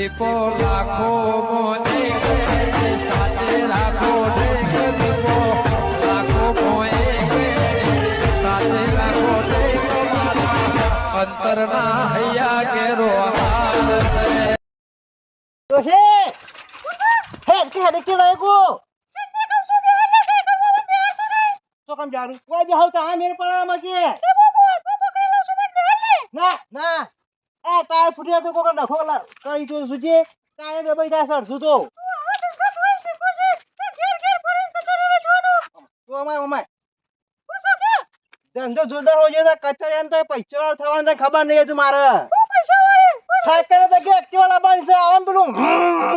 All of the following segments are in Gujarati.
દીપો લાખો મોને સાથે રાખો ઢેક દીપો, લાખો સાથે રાખો અંતરના હૈયા કેરો કે? કે? ના ના. થવાનું ખબર નહીં હતું મારે. સાયકલ કે એક્ટિવા લાવવાની છે આમ પેલું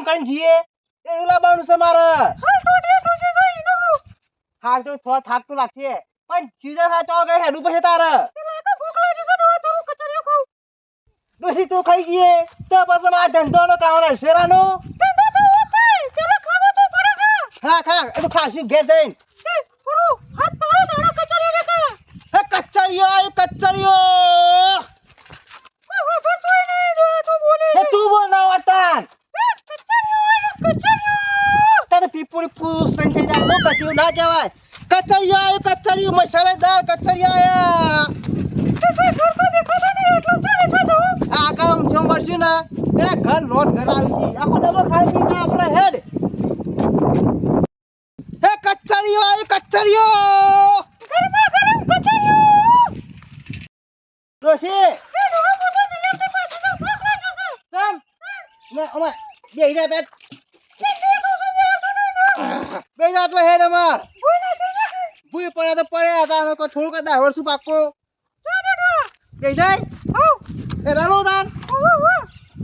કરીને જઈએ એવું લાવવાનું છે મારે. હાલ તો થોડા થાક તો લાગશે. પણ કઈ હેડું પછી તારે. ડોસી તું ખાઈ ગઈએ. તો પછી મારા ધંધો નો કાવનો શેરાનો? હા, ખા, એ તો ખાસી ઘેર જઈને. હે કચરિયો કચરિયો તું બોલ ના વતન. તારે પીપુરી પૂછ થઈ જાય કચરિયું ના કહેવાય. કચરિયો આયો કચરિયું મસાલેદાર કચરિયા આયા આ કામ જો મળશું ને ઘર લોટ ઘર આવી છે. આખો ડબો ખાઈ ગઈ ને આપણે હેડ. હે કચરીઓ આયો કચરીઓ ડોશી! સમ કચરીઓ અમાર, બે જા બેટ બે જા તો હેડ અમાર. ભૂઈ પડે તો પડે હતા પાકો બે જાય એ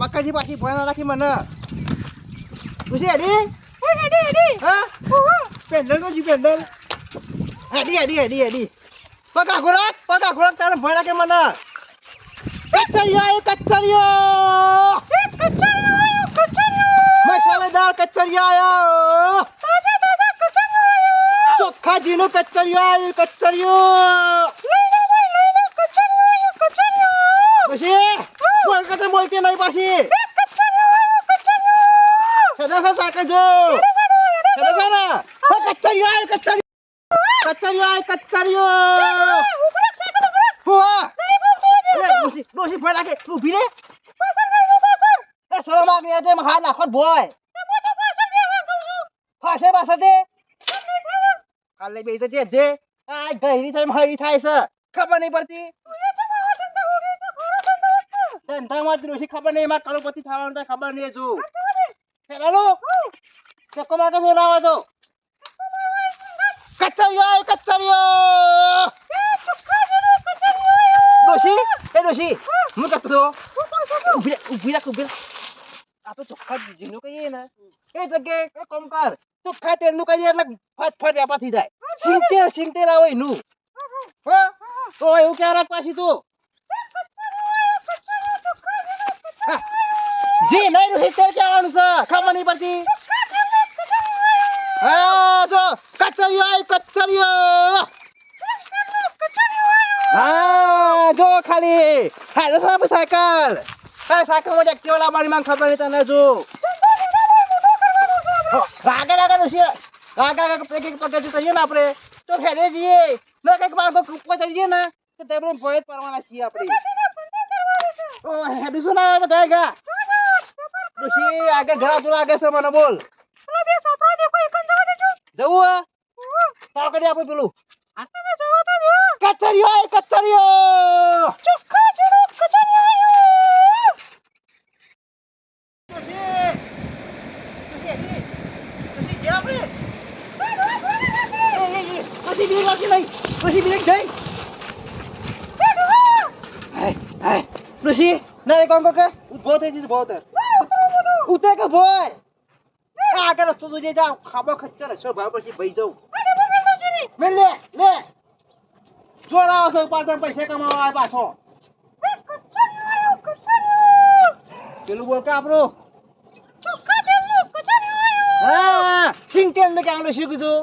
બકાજી પાછી ભણા રાખી મને. ડોશી હેડી હા? પેન્ડલ તો જી પેન્ડલ હેડી હેડી હેડી હેડી પગા ખોરાક પગા ખોરાક તારે ભણા કે મને. કચરિયો આયો કચરિયો. મસાલેદાર કચરિયો આયો. ચોખ્ખા જીનું કચરિયો આયો. કચરિયો પછી બોલ કતે બોલતી નહીં પાછી હેડા સા સાકે જો હેડા સા ના. હા, કચરિયો આયો કચરિયો. કચરિયો આયો હુઆ એ ડોસી ડોસી ભય લાગે. ઊભી રે. એ શરમ આવી આજે હાથ નાખો ભોય. ફાસે પાછા દે. કાલે બે જે જે. આ ગહેરી થાય હરી થાય છે. ખબર નહીં પડતી. ધંધામાં જ ડોસી ખબર નહીં એમાં કરોડપતિ થવાનું તો ખબર નહીં જો હેરાલો ચક્કો માં તો બોલાવો તો. કચરિયો કચરિયો! ડોશી એ ડોશી હું કહેતો તો ઊભી રાખ ઊભી રાખ ઊભી રાખ. આપણે ચોખ્ખા જીનું કહીએ ને. એ જગ્યાએ કોમ કર. ચોખ્ખા તેલનું કહીએ એટલે ફટ ફટ વેપા થઈ જાય. સિંગતેલ સિંગતેલ આવે એનું. હા? તો એવું ક્યાં રાખ પાછી તું? જી નહીં રોહિત તેલ કહેવાનું છે? ખબર નહીં પડતી. હા જો કચરિયો આય કચરિયો. હા જો ખાલી. હા તો સાહેબ સાયકલ. હા સાયકલમાં એક્ટિવા લાવવાની માં ખબર નહીં તને જો. રાગે રાગે ડોશી રાગે રાગે એક એક પગથિયું કરીએ ને આપણે. તો ફેરે જઈએ. ને કંઈક તો ઉપર ચડી ને તો તેમને ભોય જ છીએ આપણે. ઓ હેડું શું ના આવે તો ગયા ડોશી આગળ ઘણા તો લાગે છે મને બોલ જવું હે તાર કરી આપણે પેલું કચરિયો આય કચરિયો પછી બે રાખી લઈ પછી બે જઈ હાય હાય ઋષિ ના કોણ કો કે ઊભો થઈ જઈશ ઊભો થઈ ઉતર કે ભોય આગળ રસ્તો જોજે જા ખાબો ખચ્ચર છો ભાઈ. પછી ભાઈ જવું મે લે લે જોરાવો છો ઉપાડતા પૈસા કમાવા આવે પાછો પેલું બોલ કે આપણું? હા સિંગતેલ ને કાંડો શું કીધું.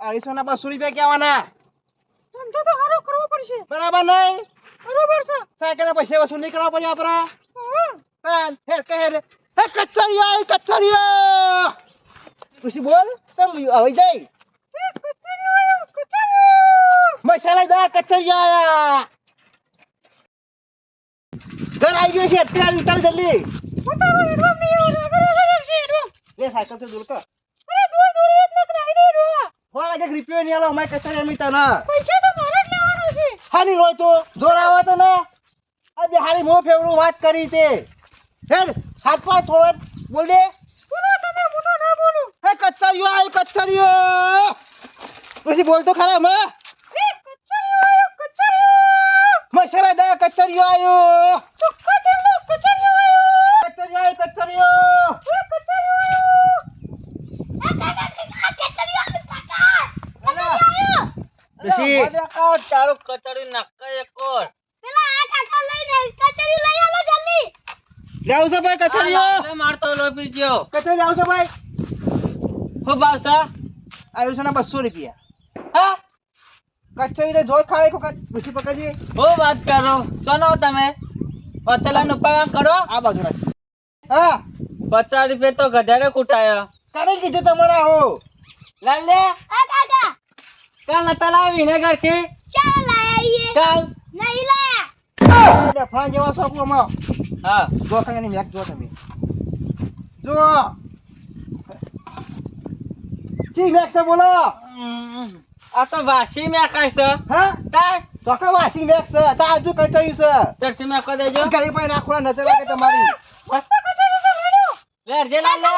અઢીસો ના બસો રૂપિયા પડશે. બરાબર નહીં? કાકા પૈસા વસૂલ નહીં કરવા પડે આપણા. હેડ કે હેડ. હે કચરિયો કચરિયો પછી બોલ તમ હવે જઈ મસાલા દા કચરિયો ઘર આવી ગયો છે અત્યારે ઉતાર જલ્દી. લે સાયકલ તો દૂર કર. ફોન લાગે રિપેર નહીં આલો કચરિયા મીતા ના હાની તો જોર આવો તો ને. આ બે હારી મો ફેવરું વાત કરી તે. હેડ હાથ પાંચ થોડો બોલ દે. હે કચરિયો આય કચરિયો. પછી બોલતો ખરા મે. મસાલા દા કચરિયો આયો કચરિયો આય કચરિયો પછી તારું કચડી નાખે એક ઓર જાવ છો મારતો લોપી ગયો કતે જાવ છો ભાઈ? ખૂબ આવશે આવ્યું છે ને બસો રૂપિયા. હા? કચરી તો જોઈ ખાય કો પછી પકડજે. હું વાત કરો. ચલો તમે. પતલા નું પાવન કરો. આ બાજુ રાખ. હા. પચાસ રૂપિયા તો ગધારે કુટાયો. કાઢી કીધું તમારે આવો? લાલ લે. કાલ નતા લાવી વિનેગરથી કાલ. ફાન જેવા શોખ અમારો હા. જો મેક જો તમે. જો ઠીક મેક છે બોલો. આ તો વાસી મેં ખાય છે. હા? તાર. તો કા વાસી મેક છે. તાજુ કચરી છે? ચટણી મેં કહી દેજો. ઘરે પાસે નાખવા નજર લાગે તમારી. લેરજે લાલ લે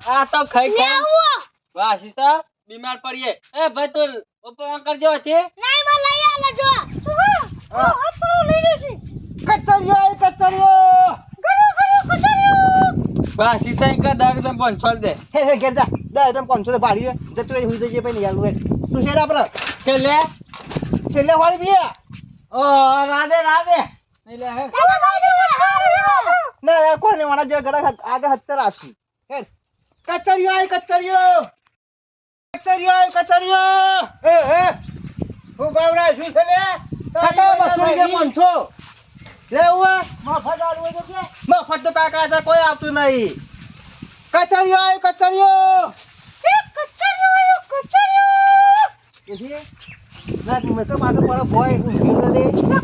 આ તો ખાઈ ખાઈ. વાસી સા બીમાર પડીએ. એ ભાઈ તું ઉપવાસ કરજો છે હા. કચરીઓ આય કચરીઓ. વાસી છે કે દર રૂપિયા પંચોલ દે. હે હે ઘેર જા. દા તમે પાંચસો તો ભાડ્યું જતું રહી હુઈ જઈએ ભાઈ યાર તું શેડ આપણે છેલ્લે? છેલ્લે વાળી બી ઓ રાધે રાધે. નહીં હે. ના યાર કોને? વાળા જે ગળા આગળ હત્તર આપી હે? કચરીઓ આય કચરિયો કચરીઓ આય કચરીઓ. એ એ હું બાવડા શું છે લે કાકા બસો રૂપિયા પાંચસો લે ઉવા મફત આલુ હોય તો કે? મફત તો કાકા છે કોઈ આવતું નહીં. કચરીઓ આય કચરીઓ તેથી ના મેં તો માથે પર ભોય ઊંઘ્યો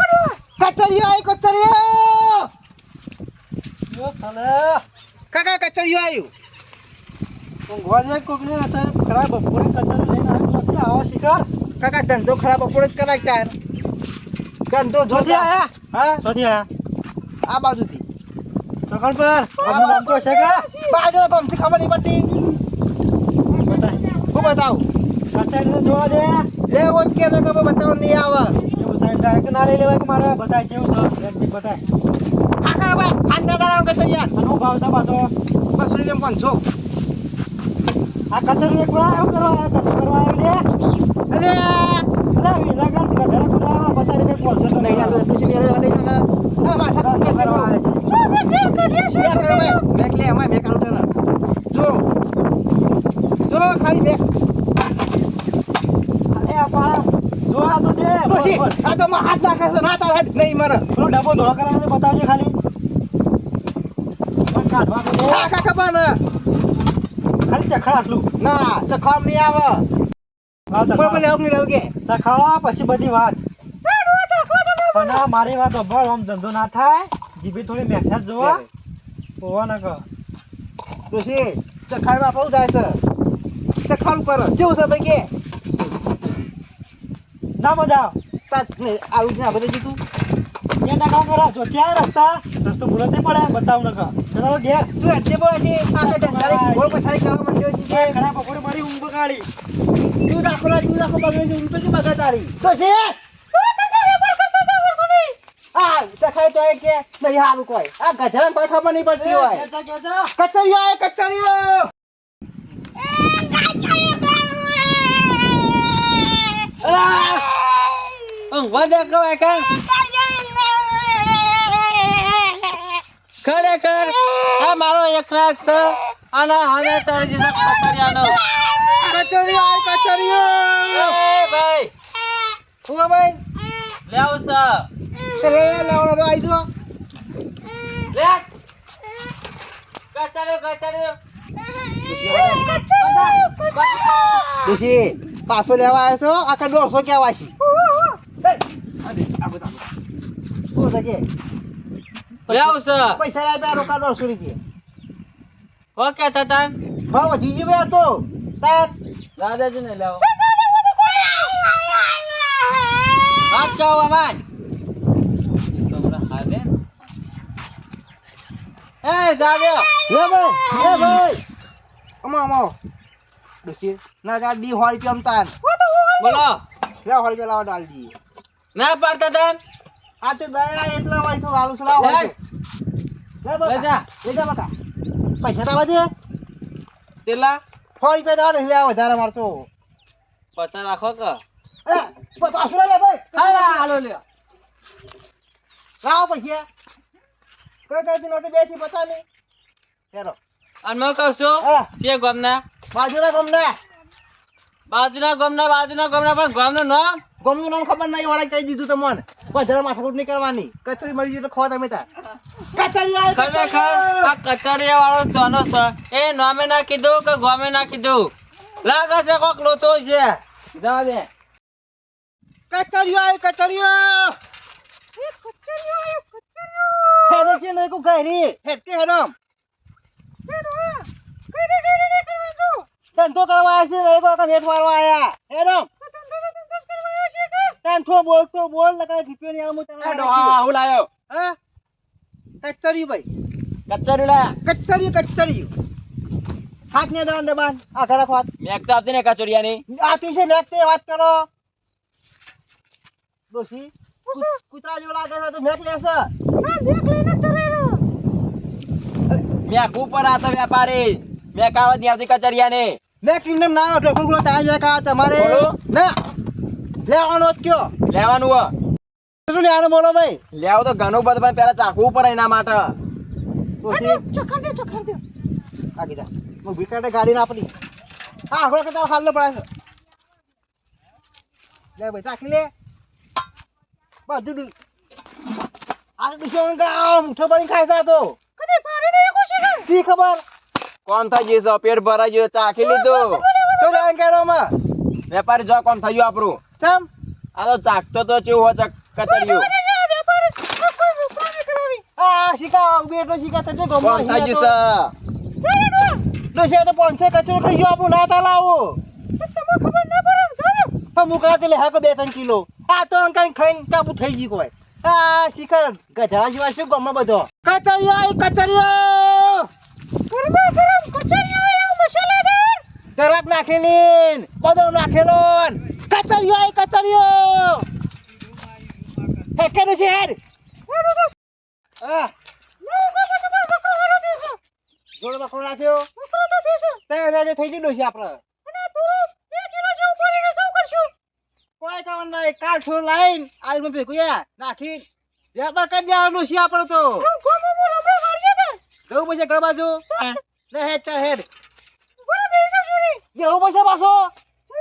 કરો? કચરીઓ આય કચરીઓ યો સલે. કાકા કચરીઓ આવ્યું ઊંઘવા જાય કોકને અત્યારે ખરાબ બપોરે કચર લઈને આવ્યો નથી આવા શિકાર? કાકા ધંધો ખરાબ બપોરે જ કરાય તાર. ધંધો તો સોથી આયા? હા? સોથી આયા. આ બાજુથી. સકળ પર. આપણું નામ તો છે કે? બાજુ ગમથી ખબર નહીં પડતી. હું બતાવું? કચર તો જોવા દે. લેવો જ કે તો ખબર બતાવો નહીં આવે. એવું સાહેબ ડાયરેક્ટ ના લઈ લેવાય કે મારે? બતાય જેવું છે વ્યક્તિ બતાય. આખા બા આજના દાડા કચરિયા અનુ ભાવ છે પાછો? બસો એમ પાંચસો. આ કચર એક વાર આવ્યો કરવા કચર કરવા આવ્યો લે. અરે! આ તો હાથ નાખે છે. ના ચાલે. નહીં મરે. પેલો ડબ્બો ધોળો કરાવીને બતાવજે ખાલી. કાઢવા. કાકા બને ખાલી આટલું ના ચખામ નહીં આવે. પછી બધી વાત. પણ મારી વાત સાંભળ, આમ ધંધો ના થાય. જીભે થોડી મેઠા જોવા. હોવા ના કર ચખાડ વાપરવું જાય છે. ચખાડ ઉપર કેવું છે ભાઈ કે? ના મજા આવે. જ ના બધે જીતું ત્યાં કામ કરો જો ત્યાં રસ્તા. રસ્તો ભૂલો નહીં પડે બતાવ ન કર ચલો ઘેર તું એટલે બોલ છે આ ધંધારી ગોળ પછાડી કરવા માંડ્યો છે કે? ખરા બપોરે મારી ઊંઘ બગાડી. તું રાખો લા તું રાખો બગડે છે તો શું મગા તારી? તો છે? આ ચખાડ તો કે નહીં હારું કોઈ. આ ગધેડા કોઈ ખબર નહીં પડતી હોય. ઊંઘવા દે કહો એ કાંઈ. ખરેખર આ મારો એકરાક છે. આના હાને ચડી જશે કચરિયાનો. કચરિયો આય કચરિયો એ ભાઈ. હું ભાઈ. લે આવ સર. તે લે લેવાનો તો આઈ જો લે કચરિયો કચરિયો દુશી પાછો લેવા આવ્યો છો? આખા દોઢસો કેવા છે? આ બધા. કે લે આવું સર પૈસા લાવ્યા રોકા દોઢસો રૂપિયા. ઓકે તતાન. વધી ગયો બે તો તાર દાદાજી ને લાવો હાથ તમને હાલે એ દાદા લે ભાઈ લે ભાઈ. અમા અમા ડોશી ના જા દી હોળી પી અમતાન બોલો. લે હોળી પી ડાલ દી. ના પાડતા તાન. આ તો દયા એટલા વાળી તો ગાલું સલાવ હોય. લે. લે. લે જા. બકા. પૈસા તો આવજે તેલા હોળી પી દાડે લે વધારે મારતો. પતા રાખો કે? પ- પાછું લે ભાઈ. હા હાલો લ્યો. લાવો પૈસા. કઈ કઈ તું નોટી બેસી પતા નહીં હેરો અને મેં કહું છું તે ગમના? બાજુના ગમના. બાજુના ગમના બાજુના ગમના પણ ગમનું નામ? ગમનું નામ ખબર નહીં વાળા કહી દીધું તમને. વધારે માથાકૂટ નહીં કરવાની. કચરી મળી ગઈ એટલે ખવા તમે તાર કચરી ખરેખર આ કચરિયા વાળો ચોનો છે. એ નામે ના કીધું કે ગમે ના કીધું? લાગે છે કોક લોચો છે. જવા દે કચરીઓ આવે કચરીઓ હેડે કે નહીં કો ઘરી. હેડકે હેડમ ધંધો કરવા આવ્યા છે મારવા હેડમ ધંધો બોલતો બોલ લગા જીપ્યો નહીં આવું તને હું લાયો. હા? કચરી ભાઈ. કચરી લાયા કચરી કચરી હાથ ને દબાણ દબાણ આ ઘરે હાથ મેક તો આપતી ને કચોડિયાની આતી છે મેક તે વાત કરો. ડોશી કુતરા જેવો લાગે છે તો મેક લેશે. મેક ઉપર આતો વેપારી. મેં કાવતની આવતી કચરિયાની. મેક લીને ના ઢોકળું તાજ મેક આ તમારે. ના. લેવાનો જ કયો? લેવાનું હ શું લેવાનું બોલો ભાઈ? લેવો તો ઘણું બધું પણ પેલા ચાખવું પડે એના માટે. ડોશી આ કીધા હું ભીકાટે ગાડી ના આપણી હા આપણે કદાચ હાલ પડે છે. લે ભાઈ ચાખી લે. બધું દુ- આ તો દુશ્મન ગામ મુઠ્ઠો બની ખાય છે આ તો. શી ખબર? કોણ થઈ ગયું છે? પેટ ભરાઈ ગયું ચાખી લીધું. વેપારી જો કોણ થઈ ગયું આપણું. ચમ? આ તો ચાખતો તો ચેવું હોય છે કચરિયું. આ શીકા બેટો શિકા તને ગમો કોણ સ દોશે તો. પોનસે કચરો ખાઈ ગયો આપણું ના તાલાવો પણ મુકા તો લે. હાકો બે ત્રણ કિલો. આ તો કઈ ખાઈને કાબુ થઈ ગઈ કોઈ. આ શિખર ગધરા જેવા શું ગમો બધો. કચરિયો આઈ કચરિયો. દરાક નાખેલી બદામ નાખેલો કચરિયો આઈ કચરિયો! હેકે છે હેડ! હા જોડે બકરો નાખ્યો તે રાજે થઈ ગયું ડોશી આપણે. કોઈ કામ નહીં કાલ છો લાઈન આઈ માં ભેગું યા નાખી વેપાર કરી દેવાનો ડોશી આપણે તો. જવું પડશે ઘર બાજુ? લે હેડ ચાલ હેડ. જવું પડશે પાછો?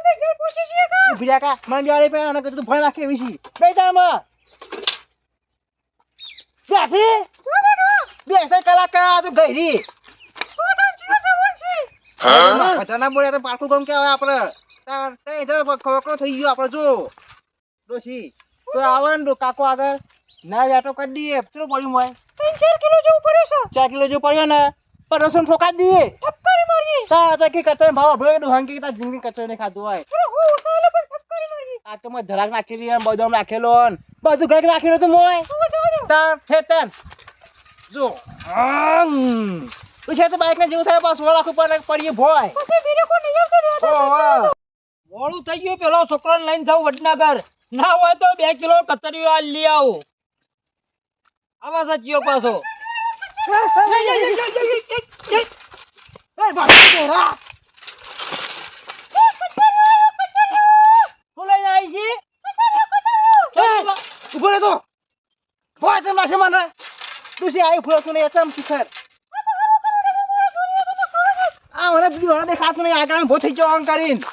ઊભી રહ્યા કા? મને બેવાડી પે અને કીધું ભણ નાખે વિશી બે જામાં બેઠી? બેસે કલાકાર તું ગઈરી બધાના બોલે તો પાછું ગમ કહેવાય આપણે. તાર તે ઇધર ખોકરો થઈ ગયો આપણે જો. ડોશી તો આવે ને કાકો આગળ. ના વેટો કરી દઈએ ચલો પડ્યું મોય? ચાર કિલો જેવું પડ્યો ને? પડોશો ને ઠોકાઈ દઈએ. તાર તો કે કચરો ભાવ અભળો ડોહાંગ કે તાર જિંદગી કચરો ને ખાધું હોય. આ તો મેં ધરાક નાખેલી અને બદામ નાખેલો ને. બધું ગઈક નાખેલું હતું મોય. તાર ફેતન જો તું છે તો બાઈક ને જેવું થાય પાછું પડે પડીએ ભોય. મોડું થઈ ગયું પેલો છોકરો લઈને જાવ વડનગર. ના હોય તો બે કિલો કચરિયો આ લઈ આવો. આવા સાચીઓ પાછો. એ બાપા તેરા. શું લઈને આવી છે એ, ઊભો રહે તો. ભોય તેમ નાખે મને. તું છે આઈ ફૂલો તું એતમ શિખર. આ મને બીજું હળે દેખાતું નહીં આગળ ભો થઈ ગયો કરીને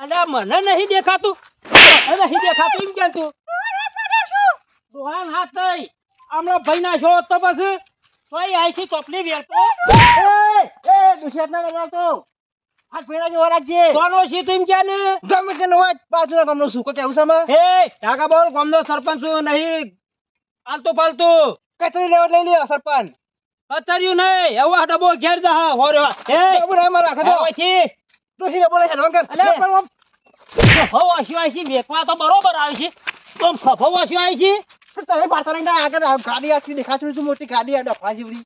અરે મને નહીં દેખાતું મને નહીં દેખાતું એમ કે તું ડોહાન હાથ નહીં હમણાં ભાઈ ના છો તો પછી તોય આઈસી ટોપલી વેરતો એ એ દુશિયાત ના કરતો આ ફેરા જો રાખજે. કોનો સી તું ક્યાં ને? ગમે તે હોય બાજુના ગામનો સુકો કેવું છે માં હે ટાકા બોલ ગામનો સરપંચ છું નહીં. આલતું પાલતું. કચરી લેવા લઈ લ્યો સરપંચ. કચર્યું નહીં એવો ડબો ઘેર જા હોરે એ ડબો રામ મારા ખાજો પછી ડોશીને બોલે છે નોકર અલે પણ વાસ્યો છે વેકવા તો બરોબર આવે છે. તો આમ ફફો વાસ્યો આવી છે. તમે પાડતા નહીં આગળ ગાડી આખી દેખાતી શું મોટી ગાડી આ ડફા જેવડી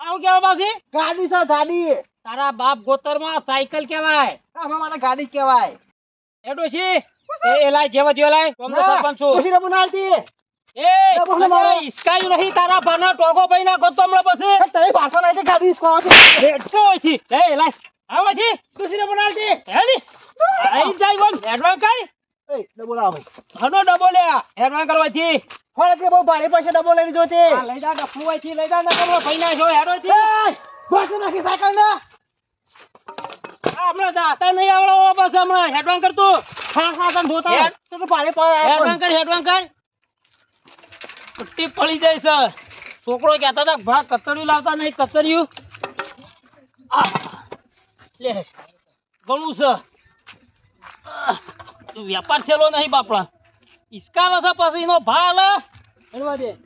આવું કેવા પાછી ગાડી છે ગાડી. તારા બાપ ગોતરમાં સાયકલ કહેવાય. આમાં મારા ગાડી કહેવાય. એ ડોશી એ એલાય જેવા જેવા લાય ગામનો સરપંચ છું. ડોશીને બોલાવતી એ ના, બોલો, મારો. ઈસકાયું નહીં તારા ભાના ટોગો ભાઈ ના ગોતો હમણાં પછી તમે પાડતા નહીં ગાડી હિસકો છો છે એ લાય આવો છે ડોશીને બોલાવતી હેડી. આઈ જાય બોલ એડવાન્સ કર એ ને બોલાવો ભાઈ ઘણો લે એડવાન્સ કરવાથી. ફળ કે બહુ ભારે પૈસા ડબો લઈ લીધો તે. લઈ જા ડફુ હોયથી લઈ જા ના કરવા ભાઈ ના જો હેડો થી બસ નાખી સાયકલ ના. આ હમણાં દાતા નહીં આવડો બસ હમણાં. હેડવાન કર તું. હા હા તને ધોતા હેડ. તો ભારે પડે હેડવાન કર હેડવાન કર. પુટ્ટી પડી જાય છે. છોકરો કહેતા હતા ભા કતર્યું લાવતા નહીં કતર્યું લે ઘણું છે. વેપાર થયેલો નહીં બાપડા. Escava, rapazinho, bala! Olha lá dentro.